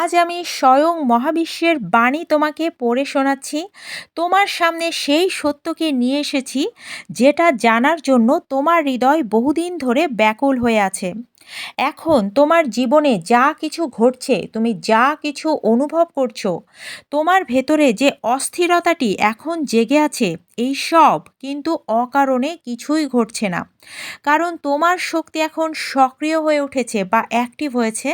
আজ আমি স্বয়ং মহাবিশ্বের বাণী তোমাকে পড়ে শোনাচ্ছি। তোমার সামনে সেই সত্যকে নিয়ে এসেছি, যেটা জানার জন্য তোমার হৃদয় বহুদিন ধরে ব্যাকুল হয়ে আছে। এখন তোমার জীবনে যা কিছু ঘটছে, তুমি যা কিছু অনুভব করছ, তোমার ভেতরে যে অস্থিরতাটি এখন জেগে আছে, এই সব কিন্তু অকারণে কিছুই ঘটছে না। কারণ তোমার শক্তি এখন সক্রিয় হয়ে উঠেছে বা অ্যাক্টিভ হয়েছে,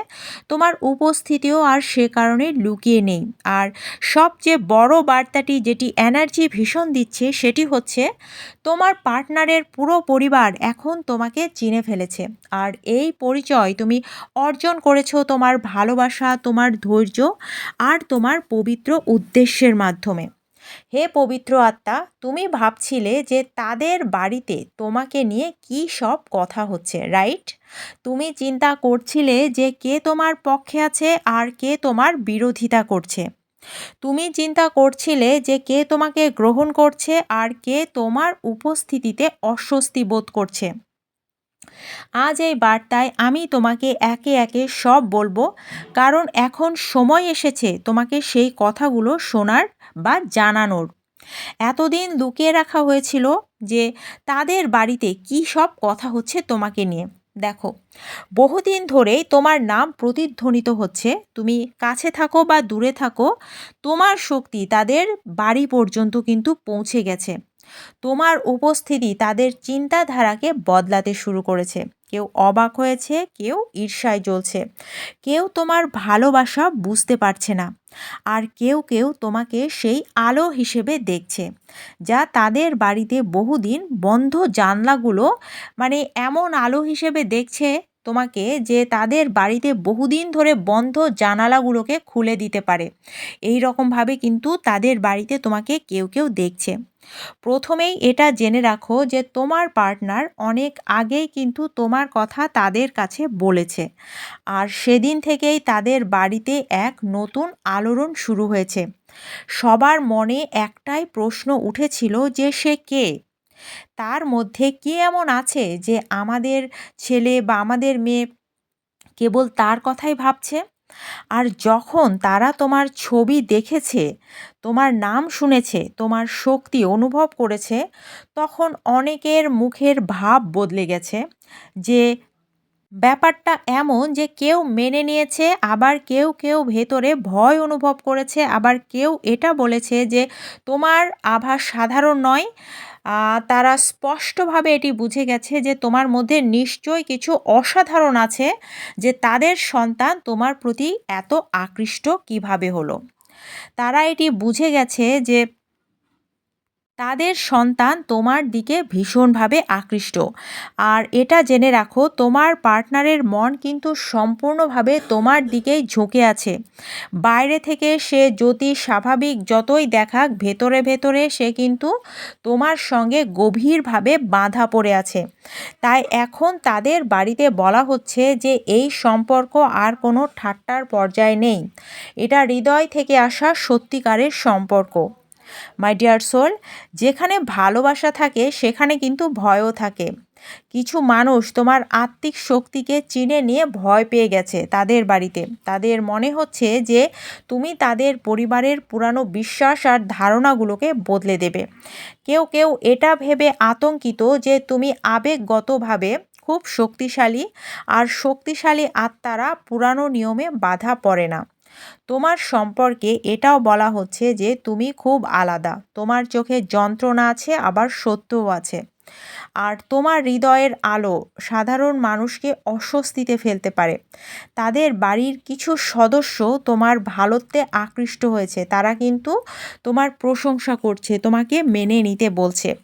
তোমার উপস্থিতিও আর সে কারণে লুকিয়ে নেই। আর সবচেয়ে বড় বার্তাটি যেটি এনার্জি ভীষণ দিচ্ছে, সেটি হচ্ছে তোমার পার্টনারের পুরো পরিবার এখন তোমাকে চিনে ফেলেছে। আর এই পরিচয় তুমি অর্জন করেছ তোমার ভালোবাসা, তোমার ধৈর্য আর তোমার পবিত্র উদ্দেশ্যের মাধ্যমে। হে পবিত্র আত্মা, তুমি ভাবছিলে যে তাদের বাড়িতে তোমাকে নিয়ে কি সব কথা হচ্ছে, রাইট? তুমি চিন্তা করছিলে যে কে তোমার পক্ষে আছে আর কে তোমার বিরোধিতা করছে। তুমি চিন্তা করছিলে যে কে তোমাকে গ্রহণ করছে আর কে তোমার উপস্থিতিতে অস্বস্তি বোধ করছে। আজ এই বার্তায় আমি তোমাকে একে একে সব বলব, কারণ এখন সময় এসেছে তোমাকে সেই কথাগুলো শোনার বা জানানোর। এতদিন লুকিয়ে রাখা হয়েছিল যে তাদের বাড়িতে কি সব কথা হচ্ছে তোমাকে নিয়ে। দেখো, বহুদিন ধরেই তোমার নাম প্রতিধ্বনিত হচ্ছে, তুমি কাছে থাকো বা দূরে থাকো, তোমার শক্তি তাদের বাড়ি পর্যন্ত কিন্তু পৌঁছে গেছে। তোমার উপস্থিতি তাদের চিন্তাধারাকে বদলাতে শুরু করেছে। কেউ অবাক হয়েছে, কেউ ঈর্ষায় জ্বলছে। কেউ তোমার ভালোবাসা বুঝতে পারছে না। আর কেউ কেউ তোমাকে সেই আলো হিসেবে দেখছে, যা তাদের বাড়িতে বহুদিন বন্ধ জানলাগুলো মানে এমন আলো হিসেবে দেখছে তোমাকে যে তাদের বাড়িতে বহুদিন ধরে বন্ধ জানালাগুলোকে খুলে দিতে পারে। এই রকমভাবে কিন্তু তাদের বাড়িতে তোমাকে কেউ কেউ দেখছে। প্রথমেই এটা জেনে রাখো যে তোমার পার্টনার অনেক আগেই কিন্তু তোমার কথা তাদের কাছে বলেছে। আর সেদিন থেকেই তাদের বাড়িতে এক নতুন আলোড়ন শুরু হয়েছে। সবার মনে একটাই প্রশ্ন উঠেছিল যে সে কে? তার মধ্যে কে এমন আছে যে আমাদের ছেলে বা আমাদের মেয়ে কেবল তার কথাই ভাবছে? আর যখন তারা তোমার ছবি দেখেছে, তোমার নাম শুনেছে, তোমার শক্তি অনুভব করেছে, তখন অনেকের মুখের ভাব বদলে গেছে যে ব্যাপারটা এমন যে কেউ মেনে নিয়েছে, আবার কেউ কেউ ভেতরে ভয় অনুভব করেছে, আবার কেউ এটা বলেছে যে তোমার আভাস সাধারণ নয়। তারা স্পষ্টভাবে এটি বুঝে গেছে যে তোমার মধ্যে নিশ্চয় কিছু অসাধারণ আছে যে তাদের সন্তান তোমার প্রতি এত আকৃষ্ট কীভাবে হলো। তারা এটি বুঝে গেছে যে তাদের সন্তান তোমার দিকে ভীষণভাবে আকৃষ্ট। আর এটা জেনে রাখো, তোমার পার্টনারের মন কিন্তু সম্পূর্ণভাবে তোমার দিকেই ঝুঁকে আছে। বাইরে থেকে সে যদি স্বাভাবিক যতই দেখাক, ভেতরে ভেতরে সে কিন্তু তোমার সঙ্গে গভীরভাবে বাঁধা পড়ে আছে। তাই এখন তাদের বাড়িতে বলা হচ্ছে যে, এই সম্পর্ক আর কোনো ঠাট্টার পর্যায়ে নেই। এটা হৃদয় থেকে আসা সত্যিকারের সম্পর্ক। মাই ডিয়ার সোল যেখানে ভালোবাসা থাকে, সেখানে কিন্তু ভয়ও থাকে। কিছু মানুষ তোমার আত্মিক শক্তিকে চিনে নিয়ে ভয় পেয়ে গেছে তাদের বাড়িতে। তাদের মনে হচ্ছে যে তুমি তাদের পরিবারের পুরানো বিশ্বাস আর ধারণাগুলোকে বদলে দেবে। কেউ কেউ এটা ভেবে আতঙ্কিত যে তুমি আবেগগতভাবে খুব শক্তিশালী আর শক্তিশালী আত্মারা পুরানো নিয়মে বাধা পড়ে না। তোমার সম্পর্কে এটাও বলা হচ্ছে যে তুমি খুব আলাদা। তোমার চোখে যন্ত্রণা আছে, আবার সত্যও আছে। আর তোমার হৃদয়ের আলো সাধারণ মানুষকে অস্বস্তিতে ফেলতে পারে। তাদের বাড়ির কিছু সদস্য তোমার ভালোত্বে আকৃষ্ট হয়েছে। তারা কিন্তু তোমার প্রশংসা করছে, তোমাকে মেনে নিতে বলছে।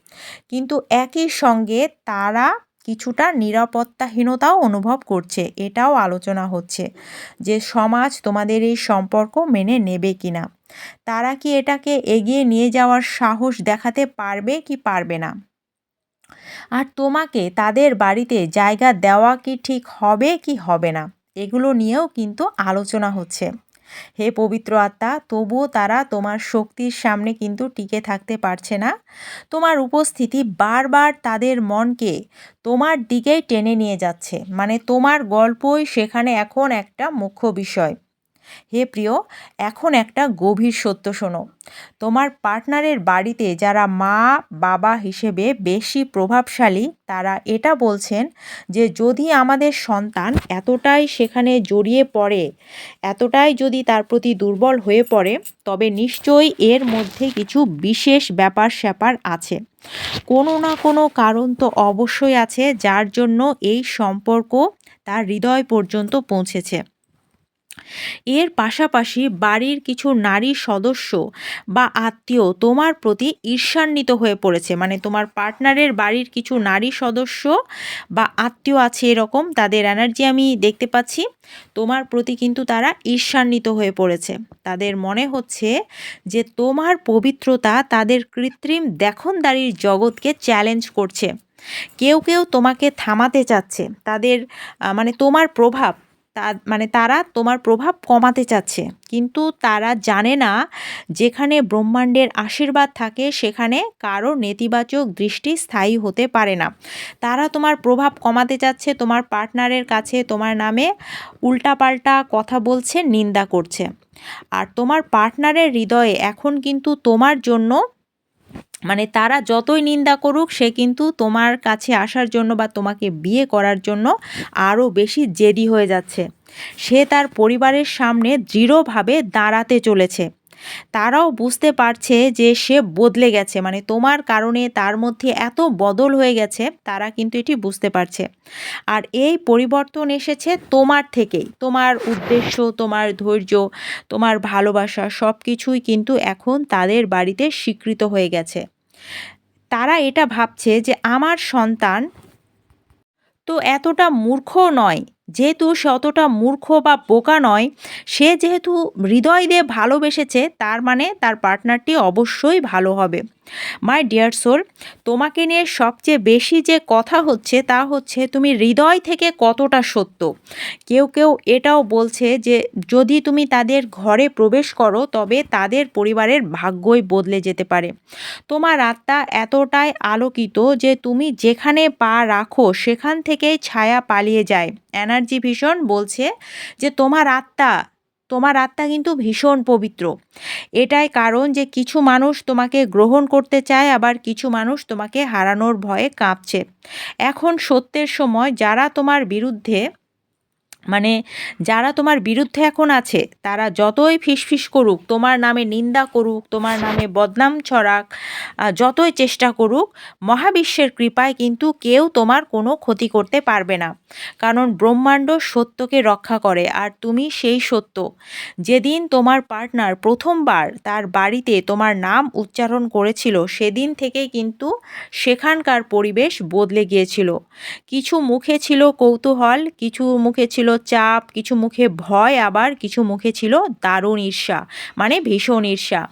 কিন্তু একই সঙ্গে তারা কিছুটা নিরাপত্তাহীনতাও অনুভব করছে, এটাও আলোচনা হচ্ছে যে সমাজ তোমাদের এই সম্পর্ক মেনে নেবে কি না তারা কি এটাকে এগিয়ে নিয়ে যাওয়ার সাহস দেখাতে পারবে কি পারবে না? আর তোমাকে তাদের বাড়িতে জায়গা দেওয়া কি ঠিক হবে কি হবে না? এগুলো নিয়েও কিন্তু আলোচনা হচ্ছে। হে পবিত্র আত্মা, তবুও তারা তোমার শক্তির সামনে কিন্তু টিকে থাকতে পারছে না। তোমার উপস্থিতি বারবার তাদের মনকে তোমার দিকেই টেনে নিয়ে যাচ্ছে। মানে তোমার গল্পই সেখানে এখন একটা মুখ্য বিষয়। হে প্রিয়, এখন একটা গভীর সত্য শোনো। তোমার পার্টনারের বাড়িতে যারা মা, বাবা হিসেবে বেশি প্রভাবশালী, তারা এটা বলছেন যে যদি আমাদের সন্তান এতটাই সেখানে জড়িয়ে পড়ে, এতটাই যদি তার প্রতি দুর্বল হয়ে পড়ে, তবে নিশ্চয়ই এর মধ্যে কিছু বিশেষ ব্যাপার স্যাপার আছে। কোনো না কোনো কারণ তো অবশ্যই আছে যার জন্য এই সম্পর্ক তার হৃদয় পর্যন্ত পৌঁছেছে। এর পাশাপাশি বাড়ির কিছু নারী সদস্য বা আত্মীয় তোমার প্রতি ঈর্ষান্বিত হয়ে পড়েছে। মানে তোমার পার্টনারের বাড়ির কিছু নারী সদস্য বা আত্মীয় আছে এরকম, তাদের এনার্জি আমি দেখতে পাচ্ছি। তোমার প্রতি কিন্তু তারা ঈর্ষান্বিত হয়ে পড়েছে। তাদের মনে হচ্ছে যে তোমার পবিত্রতা তাদের কৃত্রিম দেখনদারির জগৎকে চ্যালেঞ্জ করছে। কেউ কেউ তোমাকে থামাতে চাচ্ছে। তাদের মানে তোমার প্রভাব তা মানে তারা তোমার প্রভাব কমাতে চাচ্ছে। কিন্তু তারা জানে না যেখানে ব্রহ্মাণ্ডের আশীর্বাদ থাকে, সেখানে কারও নেতিবাচক দৃষ্টি স্থায়ী হতে পারে না। তারা তোমার প্রভাব কমাতে চাচ্ছে, তোমার পার্টনারের কাছে, তোমার নামে উল্টাপাল্টা কথা বলছে, নিন্দা করছে। আর তোমার পার্টনারের হৃদয়ে এখন কিন্তু তোমার জন্য মানে তারা যতই নিন্দা করুক, সে কিন্তু তোমার কাছে আসার জন্য বা তোমাকে বিয়ে করার জন্য আরও বেশি জেদি হয়ে যাচ্ছে। সে তার পরিবারের সামনে দৃঢ়ভাবে দাঁড়াতে চলেছে। তারাও বুঝতে পারছে যে সে বদলে গেছে মানে তোমার কারণে তার মধ্যে এত বদল হয়ে গেছে, তারা কিন্তু এটি বুঝতে পারছে। আর এই পরিবর্তন এসেছে তোমার থেকেই। তোমার উদ্দেশ্য, তোমার ধৈর্য, তোমার ভালোবাসা সব কিছুই কিন্তু এখন তাদের বাড়িতে স্বীকৃত হয়ে গেছে। তারা এটা ভাবছে যে আমার সন্তান তো এতটা মূর্খ নয়, যেহেতু সে অতটা মূর্খ বা বোকা নয়, সে যেহেতু হৃদয় দিয়ে ভালোবেসেছে, তার মানে তার পার্টনারটি অবশ্যই ভালো হবে। মাই ডিয়ার সোল তোমাকে নিয়ে সবচেয়ে বেশি যে কথা হচ্ছে তা হচ্ছে তুমি হৃদয় থেকে কতটা সত্য। কেউ কেউ এটাও বলছে যে যদি তুমি তাদের ঘরে প্রবেশ করো, তবে তাদের পরিবারের ভাগ্যই বদলে যেতে পারে। তোমার আত্মা এতটাই আলোকিত যে তুমি যেখানে পা রাখো, সেখান থেকেই ছায়া পালিয়ে যায়। এনার্জি ভীষণ বলছে যে তোমার আত্মা তোমার আত্মা কিন্তু ভীষণ পবিত্র। এটাই কারণ যে কিছু মানুষ তোমাকে গ্রহণ করতে চায়, আবার কিছু মানুষ তোমাকে হারানোর ভয়ে কাঁপছে। এখন সত্যের সময় যারা তোমার বিরুদ্ধে মানে যারা তোমার বিরুদ্ধে এখন আছে, তারা যতই ফিসফিস করুক, তোমার নামে নিন্দা করুক, তোমার নামে বদনাম ছড়াক যতই চেষ্টা করুক, মহাবিশ্বের কৃপায় কিন্তু কেউ তোমার কোনো ক্ষতি করতে পারবে না। কারণ ব্রহ্মাণ্ড সত্যকে রক্ষা করে, আর তুমি সেই সত্য। যেদিন তোমার পার্টনার প্রথমবার তার বাড়িতে তোমার নাম উচ্চারণ করেছিল, সেদিন থেকেই কিন্তু সেখানকার পরিবেশ বদলে গিয়েছিল। কিছু মুখে ছিল কৌতূহল, কিছু মুখে ছিল চাপ, কিছু মুখে ভয় আবার, কিছু মুখে ছিল দারুণ ঈর্ষা মানে ভীষণ ঈর্ষা।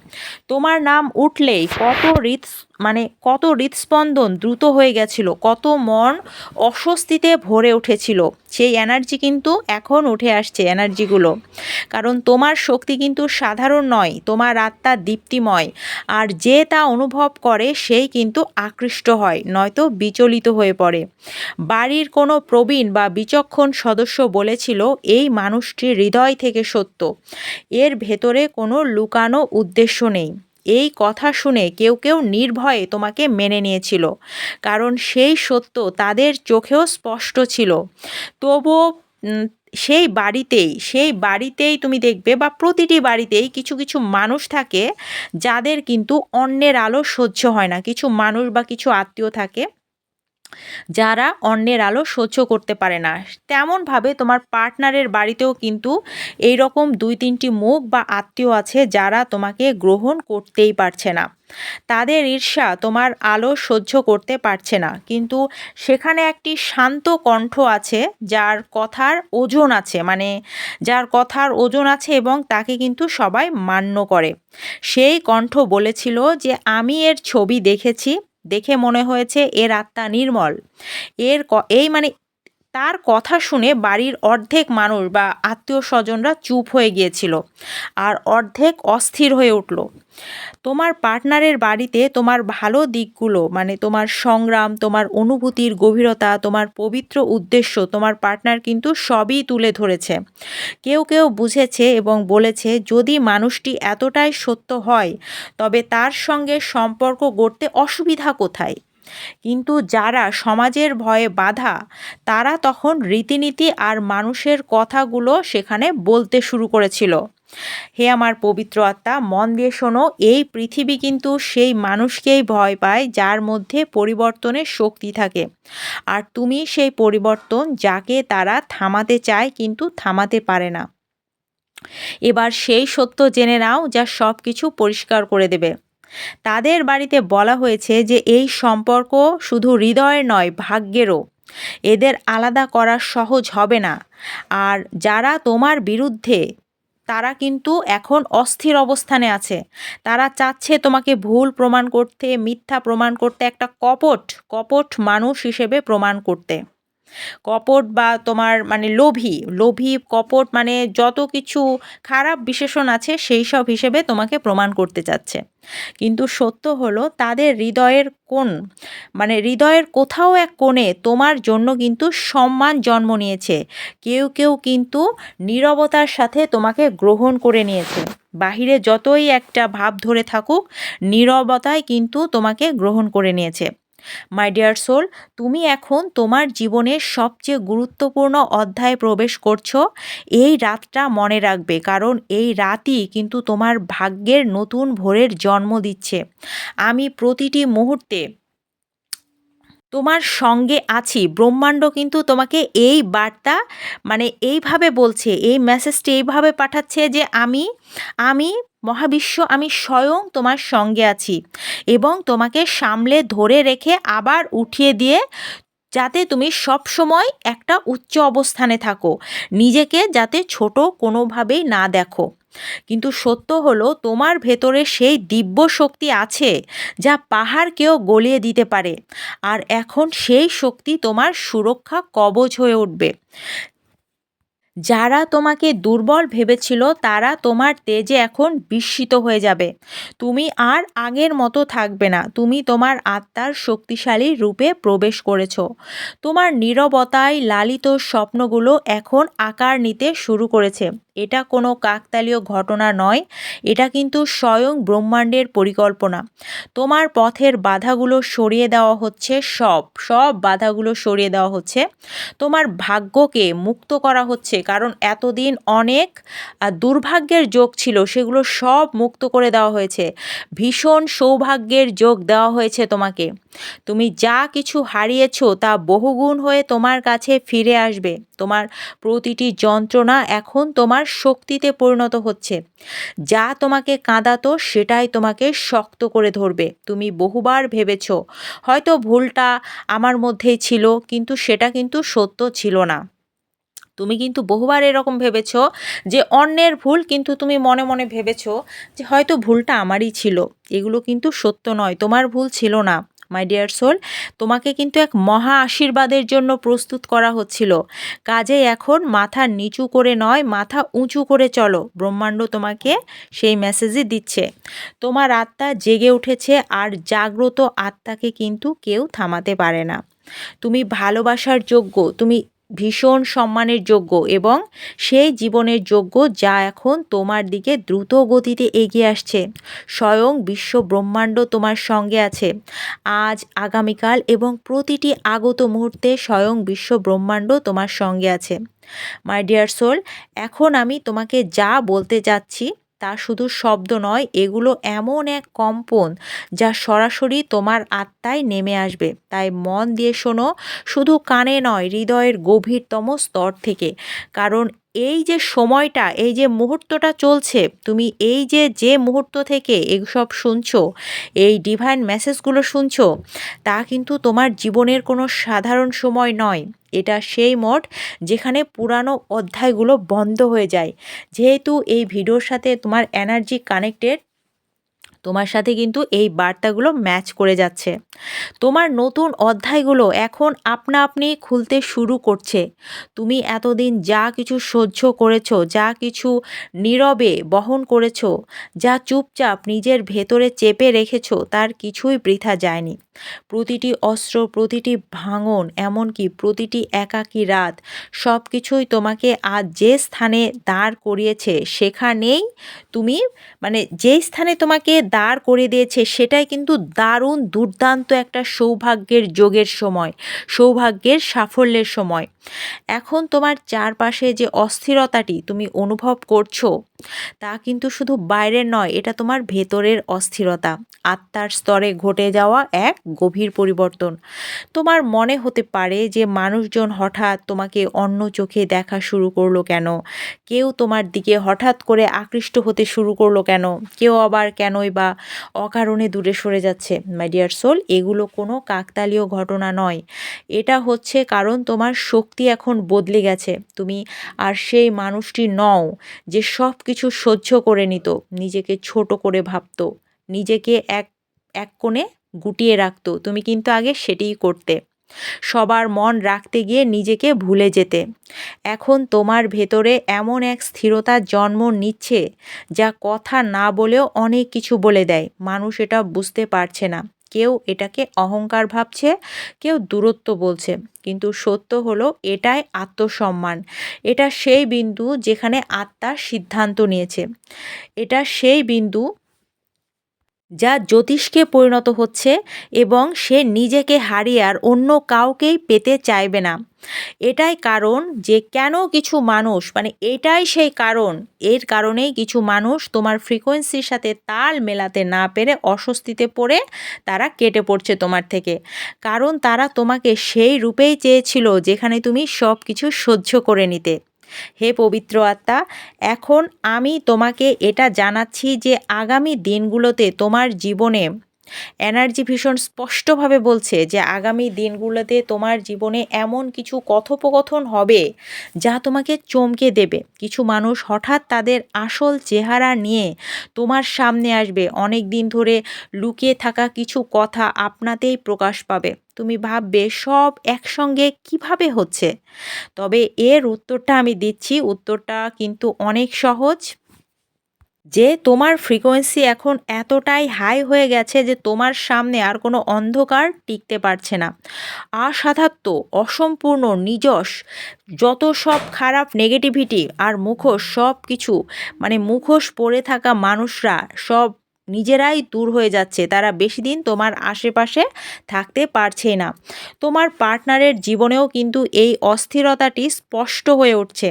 তোমার নাম উঠলেই কত হৃদ মানে কত হৃদস্পন্দন দ্রুত হয়ে গেছিল, কত মন অস্বস্তিতে ভরে উঠেছিল, সেই এনার্জি কিন্তু এখন উঠে আসছে এনার্জিগুলো কারণ তোমার শক্তি কিন্তু সাধারণ নয়, তোমার আত্মা দীপ্তিময়, আর যে তা অনুভব করে সেই কিন্তু আকৃষ্ট হয়, নয়তো বিচলিত হয়ে পড়ে। বাড়ির কোনো প্রবীণ বা বিচক্ষণ সদস্য বলেছিল, এই মানুষটি হৃদয় থেকে সত্য, এর ভেতরে কোনো লুকানো উদ্দেশ্য নেই। এই কথা শুনে কেউ কেউ নির্ভয়ে তোমাকে মেনে নিয়েছিল, কারণ সেই সত্য তাদের চোখেও স্পষ্ট ছিল। তবুও সেই বাড়িতেই সেই বাড়িতেই তুমি দেখবে বা প্রতিটি বাড়িতেই কিছু কিছু মানুষ থাকে যাদের কিন্তু অন্যের আলো সহ্য হয় না। কিছু মানুষ বা কিছু আত্মীয় থাকে যারা অন্যের আলো সহ্য করতে পারে না। তেমনভাবে তোমার পার্টনারের বাড়িতেও কিন্তু এই রকম দুই তিনটি মুখ বা আত্মীয় আছে যারা তোমাকে গ্রহণ করতেই পারছে না। তাদের ঈর্ষা তোমার আলো সহ্য করতে পারছে না। কিন্তু সেখানে একটি শান্ত কণ্ঠ আছে যার কথার ওজন আছে মানে যার কথার ওজন আছে এবং তাকে কিন্তু সবাই মান্য করে। সেই কণ্ঠ বলেছিল যে, আমি এর ছবি দেখেছি দেখে মনে হয়েছে এর আত্মা নির্মল। এর এই মানে তার কথা শুনে বাড়ির অর্ধেক মানুষ বা আত্মীয় স্বজনরা চুপ হয়ে গিয়েছিল আর অর্ধেক অস্থির হয়ে উঠল। তোমার পার্টনারের বাড়িতে তোমার ভালো দিকগুলো মানে তোমার সংগ্রাম, তোমার অনুভূতির গভীরতা, তোমার পবিত্র উদ্দেশ্য, তোমার পার্টনার কিন্তু সবই তুলে ধরেছে। কেউ কেউ বুঝেছে এবং বলেছে, যদি মানুষটি এতটাই সত্য হয়, তবে তার সঙ্গে সম্পর্ক গড়তে অসুবিধা কোথায়? কিন্তু যারা সমাজের ভয়ে বাধা, তারা তখন রীতিনীতি আর মানুষের কথাগুলো সেখানে বলতে শুরু করেছিল। হে আমার পবিত্র আত্মা, মন দিয়ে শোনো, এই পৃথিবী কিন্তু সেই মানুষকেই ভয় পায় যার মধ্যে পরিবর্তনের শক্তি থাকে। আর তুমি সেই পরিবর্তন যাকে তারা থামাতে চায় কিন্তু থামাতে পারে না। এবার সেই সত্য জেনে নাও যা সব কিছু পরিষ্কার করে দেবে। তাদের বাড়িতে বলা হয়েছে যে এই সম্পর্ক শুধু হৃদয়ের নয়, ভাগ্যেরও। এদের আলাদা করা সহজ হবে না। আর যারা তোমার বিরুদ্ধে, তারা কিন্তু এখন অস্থির অবস্থানে আছে। তারা চাচ্ছে তোমাকে ভুল প্রমাণ করতে, মিথ্যা প্রমাণ করতে, একটা কপট কপট মানুষ হিসেবে প্রমাণ করতে। কপট বা তোমার মানে লোভী লোভী কপট মানে যত কিছু খারাপ বিশেষণ আছে সেই সব হিসেবে তোমাকে প্রমাণ করতে চাচ্ছে। কিন্তু সত্য হলো তাদের হৃদয়ের কোন মানে হৃদয়ের কোথাও এক কোণে তোমার জন্য কিন্তু সম্মান জন্ম নিয়েছে। কেউ কেউ কিন্তু নীরবতার সাথে তোমাকে গ্রহণ করে নিয়েছে। বাহিরে যতই একটা ভাব ধরে থাকুক নীরবতায় কিন্তু তোমাকে গ্রহণ করে নিয়েছে। মাই ডিয়ার সোল তুমি এখন তোমার জীবনের সবচেয়ে গুরুত্বপূর্ণ অধ্যায়ে প্রবেশ করছ। এই রাতটা মনে রাখবে, কারণ এই রাতই কিন্তু তোমার ভাগ্যের নতুন ভোরের জন্ম দিচ্ছে। আমি প্রতিটি মুহূর্তে তোমার সঙ্গে আছি। ব্রহ্মাণ্ড কিন্তু তোমাকে এই বার্তা মানে এইভাবে বলছে, এই মেসেজটি এইভাবে পাঠাচ্ছে যে আমি আমি মহাবিশ্ব, আমি স্বয়ং তোমার সঙ্গে আছি এবং তোমাকে সামলে ধরে রেখে আবার উঠিয়ে দিয়ে যাতে তুমি সব সময় একটা উচ্চ অবস্থানে থাকো, নিজেকে যাতে ছোট কোনোভাবেই না দেখো। কিন্তু সত্য হলো, তোমার ভেতরে সেই দিব্য শক্তি আছে যা পাহাড়কেও গলিয়ে দিতে পারে, আর এখন সেই শক্তি তোমার সুরক্ষা কবচ হয়ে উঠবে। যারা তোমাকে দুর্বল ভেবেছিল, তারা তোমার তেজে এখন বিস্মিত হয়ে যাবে। তুমি আর আগের মতো থাকবে না। তুমি তোমার আত্মার শক্তিশালী রূপে প্রবেশ করেছ। তোমার নিরবতায় লালিত স্বপ্নগুলো এখন আকার নিতে শুরু করেছে। এটা কোনো কাকতালীয় ঘটনা নয়, এটা কিন্তু স্বয়ং ব্রহ্মাণ্ডের পরিকল্পনা। তোমার পথের বাধাগুলো সরিয়ে দেওয়া হচ্ছে সব সব বাধাগুলো সরিয়ে দেওয়া হচ্ছে। তোমার ভাগ্যকে মুক্ত করা হচ্ছে, কারণ এতদিন অনেক দুর্ভাগ্যের যোগ ছিল, সেগুলো সব মুক্ত করে দেওয়া হয়েছে। ভীষণ সৌভাগ্যের যোগ দেওয়া হয়েছে তোমাকে। তুমি যা কিছু হারিয়েছ তা বহুগুণ হয়ে তোমার কাছে ফিরে আসবে। তোমার প্রতিটি যন্ত্রণা এখন তোমার শক্তিতে পরিণত হচ্ছে। যা তোমাকে কাঁদাতো, সেটাই তোমাকে শক্ত করে ধরবে। তুমি বহুবার ভেবেছ, হয়তো ভুলটা আমার মধ্যেই ছিল, কিন্তু সেটা কিন্তু সত্য ছিল না। তুমি কিন্তু বহুবার এরকম ভেবেছ যে অন্যের ভুল কিন্তু তুমি মনে মনে ভেবেছ যে হয়তো ভুলটা আমারই ছিল। এগুলো কিন্তু সত্য নয়, তোমার ভুল ছিল না। মাই ডিয়ার সোল তোমাকে কিন্তু এক মহা আশীর্বাদের জন্য প্রস্তুত করা হচ্ছিল। কাজে এখন মাথা নিচু করে নয়, মাথা উঁচু করে চলো। ব্রহ্মাণ্ড তোমাকে সেই মেসেজই দিচ্ছে। তোমার আত্মা জেগে উঠেছে আর জাগ্রত আত্মাকে কিন্তু কেউ থামাতে পারে না। তুমি ভালোবাসার যোগ্য, তুমি ভীষণ সম্মানের যোগ্য এবং সেই জীবনের যোগ্য যা এখন তোমার দিকে দ্রুত গতিতে এগিয়ে আসছে। স্বয়ং বিশ্ব ব্রহ্মাণ্ড তোমার সঙ্গে আছে। আজ, আগামীকাল এবং প্রতিটি আগত মুহূর্তে স্বয়ং বিশ্ব ব্রহ্মাণ্ড তোমার সঙ্গে আছে। মাই ডিয়ার সোল এখন আমি তোমাকে যা বলতে যাচ্ছি তা শুধু শব্দ নয়, এগুলো এমন এক কম্পন যা সরাসরি তোমার আত্মায় নেমে আসবে। তাই মন দিয়ে শোনো, শুধু কানে নয়, হৃদয়ের গভীরতম স্তর থেকে। কারণ এই যে সময়টা, এই যে মুহূর্তটা চলছে, তুমি এই যে যে মুহূর্ত থেকে এইসব শুনছো, এই ডিভাইন মেসেজগুলো শুনছো, তা কিন্তু তোমার জীবনের কোনো সাধারণ সময় নয়। এটা সেই মঠ যেখানে পুরানো অধ্যায়গুলো বন্ধ হয়ে যায়। যেহেতু এই ভিডিওর সাথে তোমার এনার্জি কানেক্টেড তোমার সাথে কিন্তু এই বার্তাগুলো ম্যাচ করে যাচ্ছে। তোমার নতুন অধ্যায়গুলো এখন আপনা আপনি খুলতে শুরু করছে। তুমি এতদিন যা কিছু সহ্য করেছ, যা কিছু নীরবে বহন করেছ, যা চুপচাপ নিজের ভেতরে চেপে রেখেছো, তার কিছুই বৃথা যায়নি। প্রতিটি অস্ত্র, প্রতিটি ভাঙন, এমনকি প্রতিটি একাকী রাত সব কিছুই তোমাকে আজ যে স্থানে দাঁড় করিয়েছে, সেখানেই তুমি মানে যেই স্থানে তোমাকে দাঁড় করে দিয়েছে, সেটাই কিন্তু দারুণ দুর্দান্ত একটা সৌভাগ্যের যোগের সময়, সৌভাগ্যের সাফল্যের সময়। এখন তোমার চারপাশে যে অস্থিরতাটি তুমি অনুভব করছ, তা কিন্তু শুধু বাইরের নয়, এটা তোমার ভেতরের অস্থিরতা। আত্মার স্তরে ঘটে যাওয়া এক গভীর পরিবর্তন। তোমার মনে হতে পারে যে মানুষজন হঠাৎ তোমাকে অন্য চোখে দেখা শুরু করল কেন? কেউ তোমার দিকে হঠাৎ করে আকৃষ্ট হতে শুরু করল কেন? কেউ আবার কেনই বা অকারণে দূরে সরে যাচ্ছে। মাই ডিয়ার সোল এগুলো কোনো কাকতালীয় ঘটনা নয়। এটা হচ্ছে কারণ তোমার শক্তি এখন বদলে গেছে। তুমি আর সেই মানুষটি নও যে সব কিছু সহ্য করে নিত, নিজেকে ছোট করে ভাবত, নিজেকে এক এক কোণে গুটিয়ে রাখতো। তুমি কিন্তু আগে সেটিই করতে। সবার মন রাখতে গিয়ে নিজেকে ভুলে যেতে। এখন তোমার ভেতরে এমন এক স্থিরতার জন্ম নিচ্ছে, যা কথা না বলেও অনেক কিছু বলে দেয়। মানুষ এটা বুঝতে পারছে না। কেউ এটাকে অহংকার ভাবছে, কেউ দূরত্ব বলছে। কিন্তু সত্য হলো, এটাই আত্মসম্মান। এটা সেই বিন্দু যেখানে আত্মার সিদ্ধান্ত নিয়েছে। এটা সেই বিন্দু যা জ্যোতিষকে পরিণত হচ্ছে এবং সে নিজেকে হারিয়ে আর অন্য কাউকেই পেতে চাইবে না। এটাই কারণ যে কেন কিছু মানুষ মানে এটাই সেই কারণ, এর কারণেই কিছু মানুষ তোমার ফ্রিকোয়েন্সির সাথে তাল মেলাতে না পেরে অস্বস্তিতে পড়ে তারা কেটে পড়ছে তোমার থেকে। কারণ তারা তোমাকে সেই রূপেই চেয়েছিল যেখানে তুমি সব কিছু সহ্য করে নিতে। হে পবিত্র আত্মা এখন আমি তোমাকে এটা জানাচ্ছি যে আগামী দিনগুলোতে তোমার জীবনে এনার্জি ভীষণ স্পষ্টভাবে বলছে যে আগামী দিনগুলোতে তোমার জীবনে এমন কিছু কথোপকথন হবে যা তোমাকে চমকে দেবে। কিছু মানুষ হঠাৎ তাদের আসল চেহারা নিয়ে তোমার সামনে আসবে। অনেক দিন ধরে লুকিয়ে থাকা কিছু কথা আপনাতেই প্রকাশ পাবে। তুমি ভাববে সব একসঙ্গে কীভাবে হচ্ছে? তবে এর উত্তরটা আমি দিচ্ছি। উত্তরটা কিন্তু অনেক সহজ। যে তোমার ফ্রিকোয়েন্সি এখন এতটাই হাই হয়ে গেছে যে তোমার সামনে আর কোনো অন্ধকার টিকতে পারছে না। আসাধাত্য অসম্পূর্ণ, নিজস, যত সব খারাপ নেগেটিভিটি আর মুখোশ সব কিছু মানে মুখোশ পড়ে থাকা মানুষরা সব নিজেরাই দূর হয়ে যাচ্ছে। তারা বেশি দিন তোমার আশেপাশে থাকতে পারছে না। তোমার পার্টনারের জীবনেও কিন্তু এই অস্থিরতাটি স্পষ্ট হয়ে উঠছে।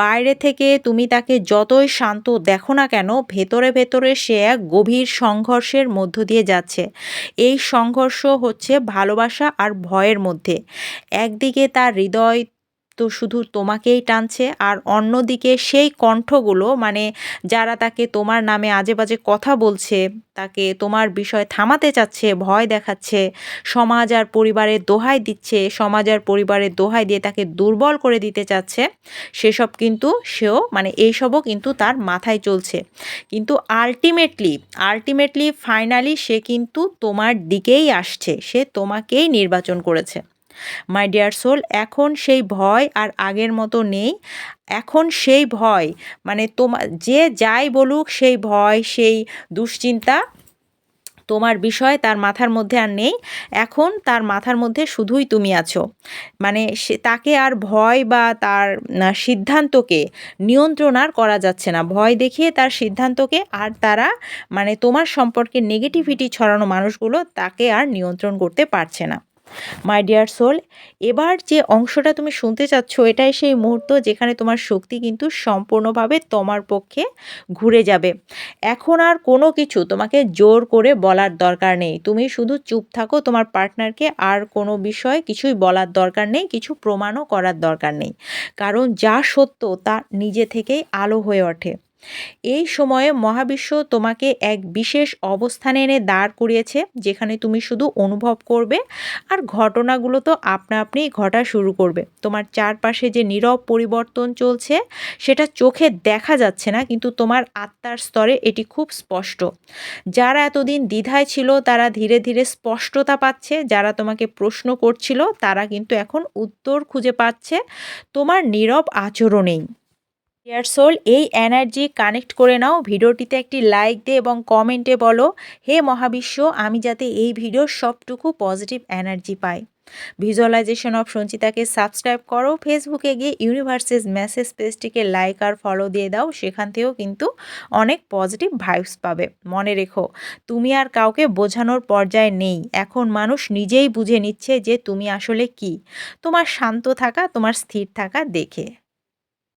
বাইরে থেকে তুমি তাকে যতই শান্ত দেখো না কেন, ভেতরে ভেতরে সে এক গভীর সংঘর্ষের মধ্য দিয়ে যাচ্ছে। এই সংঘর্ষ হচ্ছে ভালোবাসা আর ভয়ের মধ্যে। একদিকে তার হৃদয় তো শুধু তোমাকেই টানছে আর অন্যদিকে সেই কণ্ঠগুলো মানে যারা তাকে তোমার নামে আজে বাজে কথা বলছে, তাকে তোমার বিষয় থামাতে চাচ্ছে, ভয় দেখাচ্ছে, সমাজ আর পরিবারের দোহাই দিচ্ছে, সমাজ আর পরিবারের দোহাই দিয়ে তাকে দুর্বল করে দিতে চাচ্ছে, সেসব কিন্তু সেও মানে এইসবও কিন্তু তার মাথায় চলছে। কিন্তু আলটিমেটলি আলটিমেটলি ফাইনালি সে কিন্তু তোমার দিকেই আসছে, সে তোমাকেই নির্বাচন করেছে। মাই ডিয়ার সোল এখন সেই ভয় আর আগের মতো নেই। এখন সেই ভয় মানে তোমার যে যাই বলুক সেই ভয়, সেই দুশ্চিন্তা তোমার বিষয় তার মাথার মধ্যে আর নেই। এখন তার মাথার মধ্যে শুধুই তুমি আছো। মানে সে, তাকে আর ভয় বা তার সিদ্ধান্তকে নিয়ন্ত্রণ আর করা যাচ্ছে না। ভয় দেখিয়ে তার সিদ্ধান্তকে আর তারা মানে তোমার সম্পর্কে নেগেটিভিটি ছড়ানো মানুষগুলো তাকে আর নিয়ন্ত্রণ করতে পারছে না। মাই ডিয়ার সোল এবার যে অংশটা তুমি শুনতে চাচ্ছ, এটাই সেই মুহূর্ত যেখানে তোমার শক্তি কিন্তু সম্পূর্ণভাবে তোমার পক্ষে ঘুরে যাবে। এখন আর কোনো কিছু তোমাকে জোর করে বলার দরকার নেই। তুমি শুধু চুপ থাকো, তোমার পার্টনারকে আর কোনো বিষয় কিছুই বলার দরকার নেই, কিছু প্রমাণও করার দরকার নেই। কারণ যা সত্য তা নিজে থেকেই আলো হয়ে ওঠে। এই সময়ে মহাবিশ্ব তোমাকে এক বিশেষ অবস্থানে এনে দাঁড় করিয়েছে, যেখানে তুমি শুধু অনুভব করবে আর ঘটনাগুলো তো আপনা আপনিই ঘটা শুরু করবে। তোমার চারপাশে যে নীরব পরিবর্তন চলছে, সেটা চোখে দেখা যাচ্ছে না, কিন্তু তোমার আত্মার স্তরে এটি খুব স্পষ্ট। যারা এতদিন দ্বিধায় ছিল, তারা ধীরে ধীরে স্পষ্টতা পাচ্ছে। যারা তোমাকে প্রশ্ন করছিল, তারা কিন্তু এখন উত্তর খুঁজে পাচ্ছে। তোমার নীরব আচরণেই। ডিয়ার সোল এই এনার্জি কানেক্ট করে নাও। ভিডিওটিতে একটি লাইক দে এবং কমেন্টে বলো, হে মহাবিশ্ব, আমি যাতে এই ভিডিওর সবটুকু পজিটিভ এনার্জি পাই। ভিজুয়ালাইজেশন অফ সঞ্চিতাকে সাবস্ক্রাইব করো। ফেসবুকে গিয়ে ইউনিভার্সেস মেসেজ পেজটিকে লাইক আর ফলো দিয়ে দাও। সেখান থেকেও কিন্তু অনেক পজিটিভ ভাইবস পাবে। মনে রেখো, তুমি আর কাউকে বোঝানোর পর্যায়ে নেই। এখন মানুষ নিজেই বুঝে নিচ্ছে যে তুমি আসলে কি। তোমার শান্ত থাকা, তোমার স্থির থাকা দেখে।